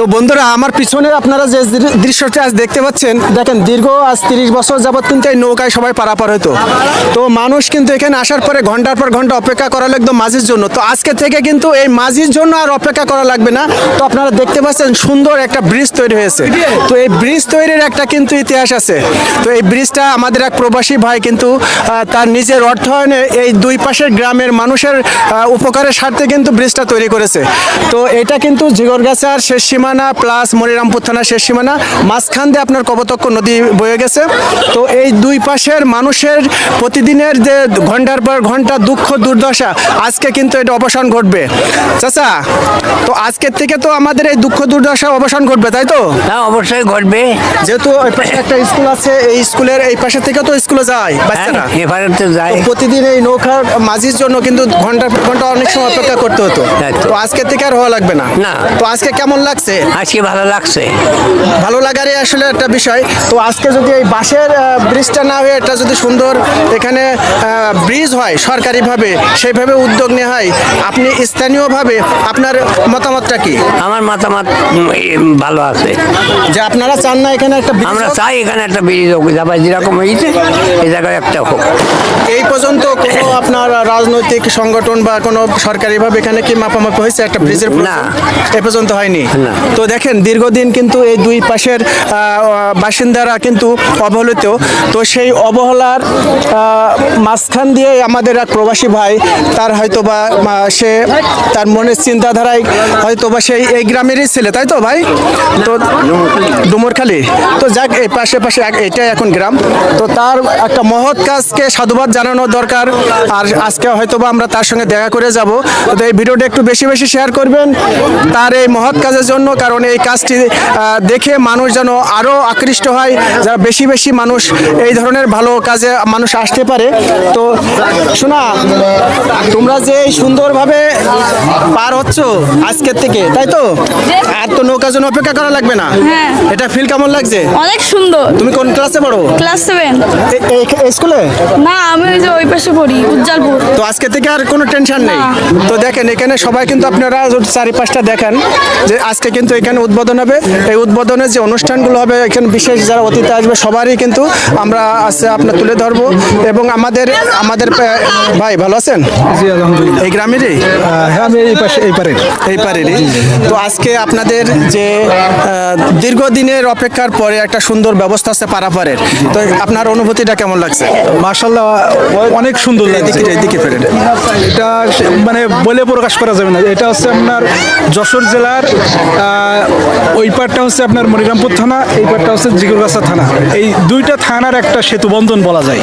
তো বন্ধুরা, আমার পিছনে আপনারা যে দৃশ্যটি আজ দেখতে পাচ্ছেন, দেখেন দীর্ঘ আজ তিরিশ বছর যাবত কিন্তু এই নৌকায় সবাই পারাপার হতো তো মানুষ কিন্তু এখানে আসার পরে ঘণ্টার পর ঘণ্টা অপেক্ষা করা লাগতো মাঝির জন্য। তো আজকে থেকে কিন্তু এই মাঝির জন্য আর অপেক্ষা করা লাগবে না। তো আপনারা দেখতে পাচ্ছেন সুন্দর একটা ব্রিজ তৈরি হয়েছে। তো এই ব্রিজ তৈরির একটা কিন্তু ইতিহাস আছে। তো এই ব্রিজটা আমাদের এক প্রবাসী ভাই কিন্তু তার নিজের অর্থায়নে এই দুই পাশের গ্রামের মানুষের উপকারের স্বার্থে কিন্তু ব্রিজটা তৈরি করেছে। তো এটা কিন্তু ঝিগরগাছার শেষ সীমানা প্লাস মনিরামপুর থানার শেষ সীমানা। মাঝখান দিয়ে আপনার কবতক্ষ নদী বয়ে গেছে। তো এই দুই পাশের মানুষের প্রতিদিনের যে ঘণ্টার পর ঘণ্টা দুঃখ দুর্দশা আজকে কিন্তু এটা অবসান ঘটবে। চাচা তো আজকের থেকে তো আমাদের এই দুঃখ দুর্দশা অবসান ঘটবে তাই তো? হ্যাঁ অবশ্যই ঘটবে। যেহেতু ওই পাশে একটা স্কুল আছে এই স্কুলের এই পাশে থেকে তো স্কুলে যায় বাচ্চারা। হ্যাঁ, এবারে তো যায়। প্রতিদিন এই নৌকার মাঝির জন্য কিন্তু ঘণ্টা ঘণ্টা অনেক সময় অপেক্ষা করতে হতো। তো। তো আজকে থেকে আর হওয়া লাগবে না। না। তো আজকে কেমন লাগছে? আজকে ভালো লাগছে। ভালো লাগারই আসলে একটা বিষয়। তো আজকে যদি এই আহ, ব্রিজটা না হয়ে এটা যদি সুন্দর এখানে ব্রিজ হয় সরকারিভাবে সেইভাবে উদ্যোগ নেওয়া হয় আপনি স্থানীয়ভাবে আপনার মতামতটা কি? আমার মতামত ভালো আছে। যে আপনারা চান না এখানে একটা আমরা চাই এখানে একটা ব্রিজ হোক যাবার যেরকম হয়েছে এই জায়গায় একটা হোক। এই পর্যন্ত কোনো আপনার রাজনৈতিক সংগঠন বা কোনো সরকারিভাবে এখানে কি মাপামাপি হয়েছে একটা ব্রিজের না। এ পর্যন্ত হয়নি? না। তো দেখেন, দীর্ঘদিন কিন্তু এই দুই পাশের বাসিন্দারা কিন্তু অবহেলিত। তো সেই অবহেলার মাঝখান দিয়ে আমাদের এক প্রবাসী ভাই, তার হয়তো বা সে তার মনের চিন্তাধারায় হয়তো বা সেই এই গ্রামেরই ছেলে, তাই তো ভাই? তো ডুমরখালি। তো যাক, এই পাশে পাশে এটাই এখন গ্রাম। তো তার একটা মহৎ কাজকে সাধুবাদ জানানো দরকার। আর আজকে হয়তো বা আমরা তার সঙ্গে দেখা করে যাব। তো এই ভিডিওটা একটু বেশি বেশি শেয়ার করবেন। তার এই মহৎ কাজের জন্য কারণ এই কাজটি দেখে মানুষ যেন আরও আকৃষ্ট হয় যারা বেশি বেশি মানুষ এই ধরনের ভালো কাজে মানুষ আসতে পারে। তো শোনা তোমরা যে সুন্দরভাবে পার হচ্ছ আজকের থেকে তাই তো? আর তো নৌকার জন্য অপেক্ষা করা লাগবে না। হ্যাঁ। এটা ফিল কেমন লাগছে? অনেক সুন্দর। তুমি কোন ক্লাসে পড়ো? ক্লাস সেভেন স্কুলে না আমি ওই যে ওই পাশে পড়ি উজ্জ্বলপুর। তো আজকে থেকে আর কোনো টেনশন নেই। তো দেখেন এখানে সবাই কিন্তু আপনারা চারিপাশটা দেখেন যে আজকে কিন্তু এখানে উদ্বোধন হবে। এই উদ্বোধনের যে অনুষ্ঠানগুলো হবে এখানে বিশেষ যারা অতিথি আসবে সবারই কিন্তু আমরা আজকে আপনার তুলে ধরবো। এবং আমাদের আমাদের ভাই ভালো আছেন? এই গ্রামেরই? হ্যাঁ আমি এই পাশে এই পারে এই পারেরই। তো আজকে আপনাদের যে দীর্ঘদিনের অপেক্ষার পরে একটা সুন্দর ব্যবস্থা আছে পারাপারের। তো আপনার অনুভূতিটা কেমন লাগছে? মার্শাল্লাহ অনেক সুন্দর লাগছে। এদিকে ফেরেন। এটা মানে বলে প্রকাশ করা যাবে না। এটা হচ্ছে আপনার যশোর জেলার ওই পারটা হচ্ছে আপনার মনিরামপুর থানা, এই পারটা হচ্ছে জিগুরগাছা থানা। এই দুইটা থানার একটা সেতু বন্ধন বলা যায়।